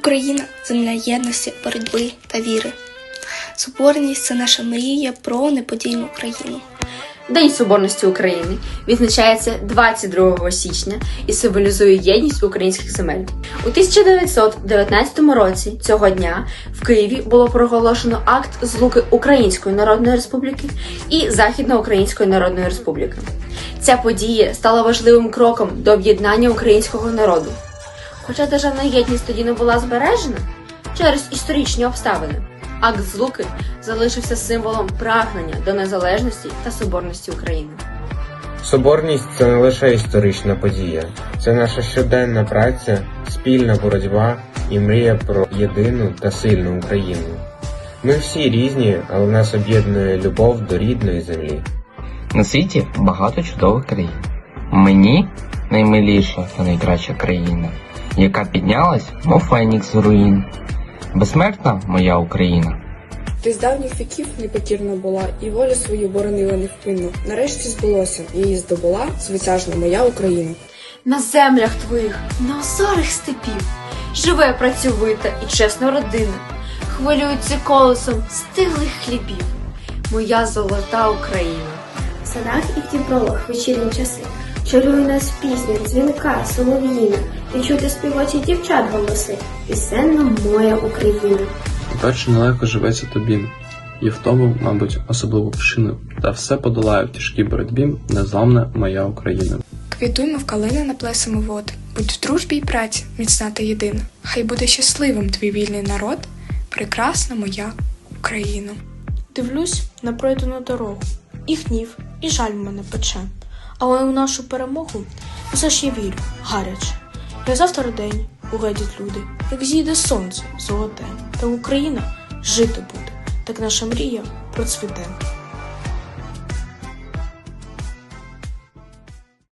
Україна земля єдності, боротьби та віри. Соборність це наша мрія про неподільну країну. День Соборності України відзначається 22 січня і символізує єдність українських земель. У 1919 році цього дня в Києві було проголошено акт злуки Української Народної Республіки і Західноукраїнської Народної Республіки. Ця подія стала важливим кроком до об'єднання українського народу. Хоча державна єдність тоді не була збережена через історичні обставини, акт злуки залишився символом прагнення до незалежності та соборності України. Соборність це не лише історична подія, це наша щоденна праця, спільна боротьба і мрія про єдину та сильну Україну. Ми всі різні, але нас об'єднує любов до рідної землі. На світі багато чудових країн. Мені наймиліша та найкраща країна, яка піднялась, мов фенікс з руїн. Безсмертна моя Україна. Ти з давніх віків непокірна була, і волю свою боронила невпинно. Нарешті збулося, її здобула звитяжна моя Україна. На землях твоїх, на озорих степів, живе працьовита і чесна родина, хвилюється колесом стиглих хлібів. Моя золота Україна. В садах і в дібровах вечірні часи. Чарує нас пісня, дзвінка, солов'їна, і чути співочі дівчат голоси. Пісенна моя Україна. Перше нелегко живеться тобі, і в тому, мабуть, особливу вшину, та все подолає в тяжкій боротьбі незламна моя Україна. Квітуймо в калини на плесами вод, будь в дружбі й праці, міцна та єдина. Хай буде щасливим твій вільний народ, прекрасна моя Україна. Дивлюсь на пройдену дорогу, і гнів, і жаль мене пече. Але у нашу перемогу все ж я вірю, гаряче. Я завтра день угадять люди, як зійде сонце золоте, та Україна жити буде, так наша мрія процвіте.